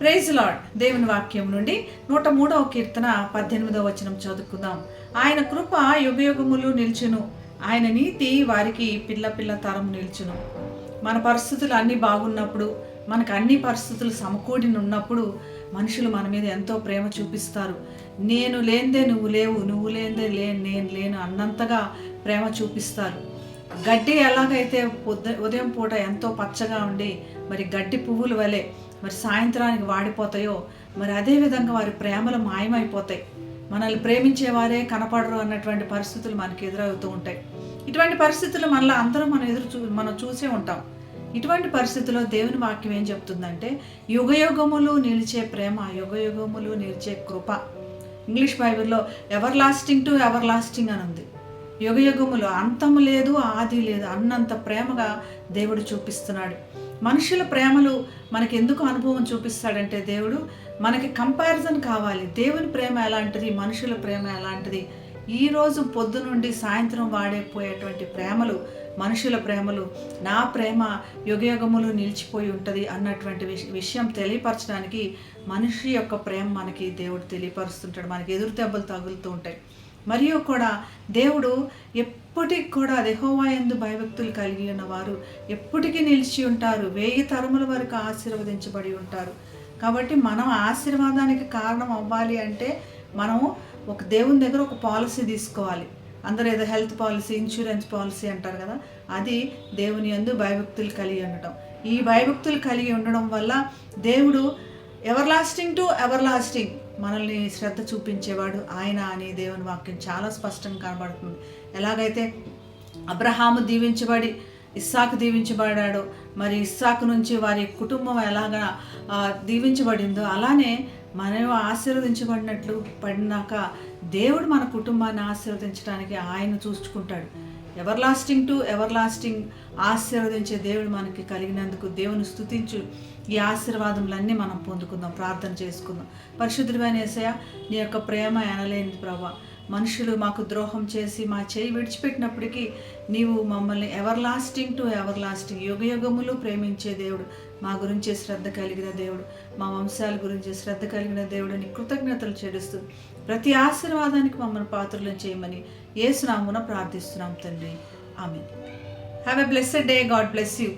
Praise lord దేవుని వాక్యం నుండి నూట మూడవ కీర్తన పద్దెనిమిదవ వచనం చదువుకుందాం. ఆయన కృప యుగయుగములు నిల్చును. ఆయన నీతి వారికి పిల్ల పిల్ల తరం నిల్చును. మన పరిస్థితులు అన్నీ బాగున్నప్పుడు మనకు అన్ని పరిస్థితులు సమకూడి ఉన్నప్పుడు మనుషులు మన మీద ఎంతో ప్రేమ చూపిస్తారు. నేను లేనిదే నువ్వు లేవు నువ్వు లేనిదే లే నేను లేను అన్నంతగా ప్రేమ చూపిస్తారు. గడ్డి ఎలాగైతే ఉద ఉదయం పూట ఎంతో పచ్చగా ఉండి మరి గడ్డి పువ్వుల వలె మరి సాయంత్రానికి వాడిపోతాయో మరి అదే విధంగా వారి ప్రేమలు మాయమైపోతాయి. మనల్ని ప్రేమించేవారే కనపడరు అన్నటువంటి పరిస్థితులు మనకి ఎదురవుతూ ఉంటాయి. ఇటువంటి పరిస్థితులు మనలో అందరూ మనం ఎదురు చూ మనం చూసే ఉంటాం. ఇటువంటి పరిస్థితుల్లో దేవుని వాక్యం ఏం చెప్తుందంటే యుగయుగములు నిలిచే ప్రేమ యుగయుగములు నిలిచే కృప. ఇంగ్లీష్ బైబిల్లో everlasting to everlasting అని ఉంది. యుగయుగములు అంతము లేదు ఆది లేదు అన్నంత ప్రేమగా దేవుడు చూపిస్తున్నాడు. మనుషుల ప్రేమలు మనకి ఎందుకు అనుభవం చూపిస్తాడంటే దేవుడు మనకి కంపారిజన్ కావాలి. దేవుని ప్రేమ ఎలాంటిది? మనుషుల ప్రేమ ఎలాంటిది? ఈ రోజు పొద్దు నుండి సాయంత్రం వాడైపోయేటువంటి ప్రేమలు మనుషుల ప్రేమలు నా ప్రేమ యుగయుగములు నిలిచిపోయి ఉంటుంది అన్నటువంటి విష- విషయం తెలియపరచడానికి మనిషి యొక్క ప్రేమ మనకి దేవుడు తెలియపరుస్తుంటాడు. మనకి ఎదురు దెబ్బలు తగులుతూ ఉంటాయి. మరియు కూడా దేవుడు ఎప్పటికి కూడా దెహోవా ఎందు భయభక్తులు కలిగి ఉన్న వారు ఎప్పటికీ నిలిచి ఉంటారు. వేయి తరముల వరకు ఆశీర్వదించబడి ఉంటారు. కాబట్టి మనం ఆశీర్వాదానికి కారణం అవ్వాలి అంటే మనము ఒక దేవుని దగ్గర ఒక పాలసీ తీసుకోవాలి. అందరూ ఏదో హెల్త్ పాలసీ ఇన్సూరెన్స్ పాలసీ అంటారు కదా అది దేవుని యందు భయభక్తులు కలిగి ఉండటం. ఈ భయభక్తులు కలిగి ఉండడం వల్ల దేవుడు everlasting to everlasting మనల్ని శ్రద్ధ చూపించేవాడు. ఆయన అని దేవుని వాక్యం చాలా స్పష్టంగా కనబడుతుంది. ఎలాగైతే అబ్రహాము దీవించబడి ఇస్సాకు దీవించబడ్డాడు. మరి ఇస్సాకు నుంచి వారి కుటుంబం ఎలాగా దీవించబడిందో అలానే మనం ఆశీర్వదించబడినట్లు పడినాక దేవుడు మన కుటుంబాన్ని ఆశీర్వదించడానికి ఆయన చూసుకుంటాడు. Everlasting to everlasting ఆశీర్వదించే దేవుడు మనకి కలిగినందుకు దేవుని స్థుతించు ఈ ఆశీర్వాదములన్నీ మనం పొందుకుందాం ప్రార్థన చేసుకుందాం. పరిశుద్ధమైన యేసయ్య నీ యొక్క ప్రేమ ఎనలేనిది ప్రభా. మనుషులు మాకు ద్రోహం చేసి మా చేయి విడిచిపెట్టినప్పటికీ నీవు మమ్మల్ని everlasting to everlasting యుగయుగములు ప్రేమించే దేవుడు. మా గురించి శ్రద్ధ కలిగిన దేవుడు. మా వంశాల గురించి శ్రద్ధ కలిగిన దేవుడిని కృతజ్ఞతలు చేరుస్తూ ప్రతి ఆశీర్వాదానికి మమ్మల్ని పాత్రలను చేయమని ఏసునామున ప్రార్థిస్తున్నాం తండ్రి. ఆమె have a blessed day God bless you